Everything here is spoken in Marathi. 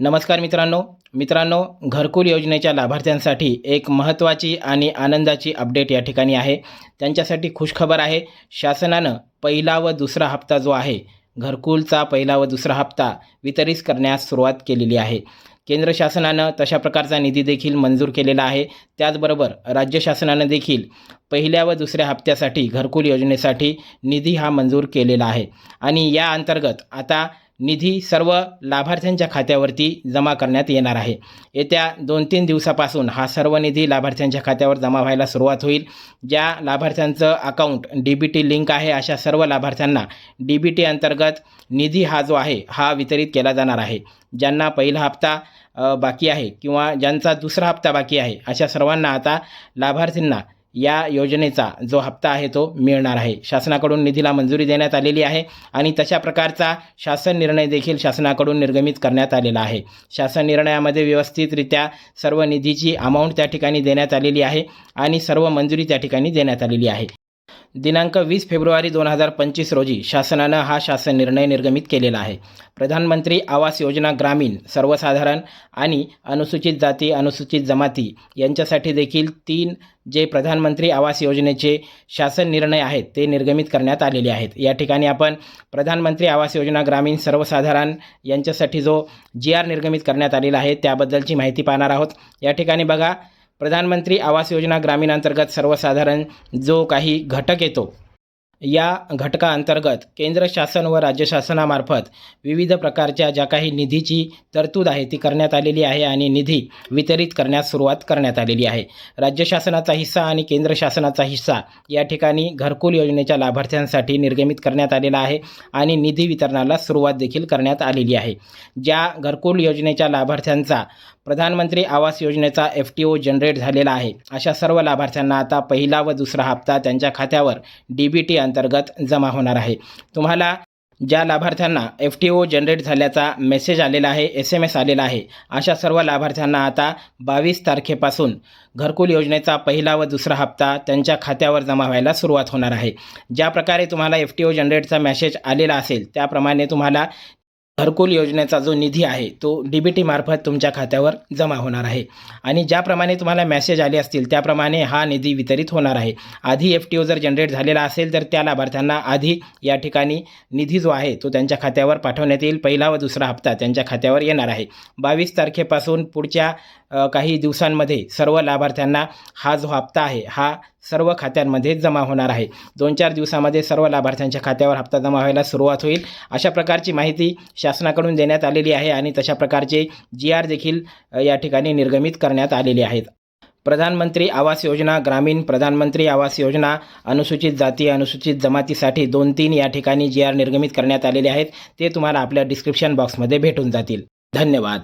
नमस्कार मित्रांनो. मित्रांनो घरकुल योजनेच्या लाभार्थ्यांसाठी एक महत्त्वाची आणि आनंदाची अपडेट या ठिकाणी आहे. त्यांच्यासाठी खुशखबर आहे. शासनानं पहिला व दुसरा हप्ता जो आहे घरकुलचा पहिला व दुसरा हप्ता वितरित करण्यास सुरुवात केलेली आहे. केंद्र शासनानं तशा प्रकारचा निधी देखील मंजूर केलेला आहे. त्याचबरोबर राज्य शासनानं देखील पहिल्या व दुसऱ्या हप्त्यासाठी घरकुल योजनेसाठी निधी हा मंजूर केलेला आहे. आणि या अंतर्गत आता निधी सर्व लाभार्थ्यांच्या खात्यावरती जमा करण्यात येणार आहे. येत्या दोन तीन दिवसापासून हा सर्व निधी लाभार्थ्यांच्या खात्यावर जमा व्हायला सुरुवात होईल. ज्या लाभार्थ्यांचं account D B T link आहे अशा सर्व लाभार्थ्यांना डी बी टी अंतर्गत निधी हा जो आहे हा वितरित केला जाणार आहे. ज्यांना पहिला हप्ता बाकी आहे किंवा ज्यांचा दुसरा हप्ता बाकी आहे अशा सर्वांना आता लाभार्थींना या योजनेचा जो हप्ता आहे तो मिळणार आहे. शासनाकडून निधीला मंजुरी देण्यात आलेली आहे आणि तशा प्रकारचा शासन निर्णय देखील शासनाकडून निर्गमित करण्यात आलेला आहे. शासन निर्णयामध्ये व्यवस्थितरित्या सर्व निधीची अमाऊंट त्या ठिकाणी देण्यात आलेली आहे आणि सर्व मंजुरी त्या ठिकाणी देण्यात आलेली आहे. दिनांक वीस फेब्रुवारी दोन हजार पंचवीस रोजी शासनानं हा शासन निर्णय निर्गमित केलेला आहे. प्रधानमंत्री आवास योजना ग्रामीण सर्वसाधारण आणि अनुसूचित जाती अनुसूचित जमाती यांच्यासाठी देखील तीन जे प्रधानमंत्री आवास योजनेचे शासन निर्णय आहेत ते निर्गमित करण्यात आलेले आहेत. या ठिकाणी आपण प्रधानमंत्री आवास योजना ग्रामीण सर्वसाधारण यांच्यासाठी जो जी आर निर्गमित करण्यात आलेला आहे त्याबद्दलची माहिती पाहणार आहोत. या ठिकाणी बघा प्रधानमंत्री आवास योजना ग्रामीण अंतर्गत सर्वसाधारण जो काही घटक येतो या घटकाअंतर्गत केंद्र शासन व राज्य शासनामार्फत विविध प्रकारच्या ज्या काही निधीची तरतूद आहे ती करण्यात आलेली आहे आणि निधी वितरित करण्यास सुरुवात करण्यात आलेली आहे. राज्य शासनाचा हिस्सा आणि केंद्र शासनाचा हिस्सा या ठिकाणी घरकुल योजनेच्या लाभार्थ्यांसाठी निर्गमित करण्यात आलेला आहे आणि निधी वितरणाला सुरुवात देखील करण्यात आलेली आहे. ज्या घरकुल योजनेच्या लाभार्थ्यांचा प्रधानमंत्री आवास योजनेचा एफ टी ओ जनरेट झालेला आहे. अशा सर्व लाभार्थ्यांना आता पहिला व दुसरा हप्ता त्यांच्या खात्यावर डी बी टी अंतर्गत जमा होणार आहे. तुम्हाला ज्या लाभार्थ्यांना एफ टी ओ जनरेट झाल्याचा मेसेज आलेला आहे एस एम एस आलेला आहे अशा सर्व लाभार्थ्यांना आता बावीस तारखेपासून घरकुल योजनेचा पहिला व दुसरा हप्ता त्यांच्या खात्यावर जमा व्हायला सुरुवात होणार आहे. ज्या प्रकारे तुम्हाला एफ टी ओ जनरेटचा मेसेज आलेला असेल त्याप्रमाणे तुम्हाला घरकुल योजनेचा जो निधी आहे तो डी बी टीमार्फत तुमच्या खात्यावर जमा होणार आहे. आणि ज्याप्रमाणे तुम्हाला मेसेज आले असतील त्याप्रमाणे हा निधी वितरित होणार आहे. आधी एफ टी ओ जर जनरेट झालेला असेल तर त्या लाभार्थ्यांना आधी या ठिकाणी निधी जो आहे तो त्यांच्या खात्यावर पाठवण्यात येईल. पहिला व दुसरा हप्ता त्यांच्या खात्यावर येणार आहे. बावीस तारखेपासून पुढच्या काही दिवसांमध्ये सर्व लाभार्थ्यांना हा जो हप्ता आहे हा सर्व खात्यांमध्ये जमा होणार आहे. दोन चार दिवसामध्ये सर्व लाभार्थ्यांच्या खात्यावर हप्ता जमा व्हायला सुरुवात होईल. अशा प्रकारची माहिती शासनाकडून देण्यात आलेली आहे आणि तशा प्रकारचे जी आर देखील या ठिकाणी निर्गमित करण्यात आलेले आहेत. प्रधानमंत्री आवास योजना ग्रामीण प्रधानमंत्री आवास योजना अनुसूचित जाती अनुसूचित जमातीसाठी दोन तीन या ठिकाणी जी आर निर्गमित करण्यात आलेले आहेत. ते तुम्हाला आपल्या डिस्क्रिप्शन बॉक्समध्ये भेटून जातील. धन्यवाद.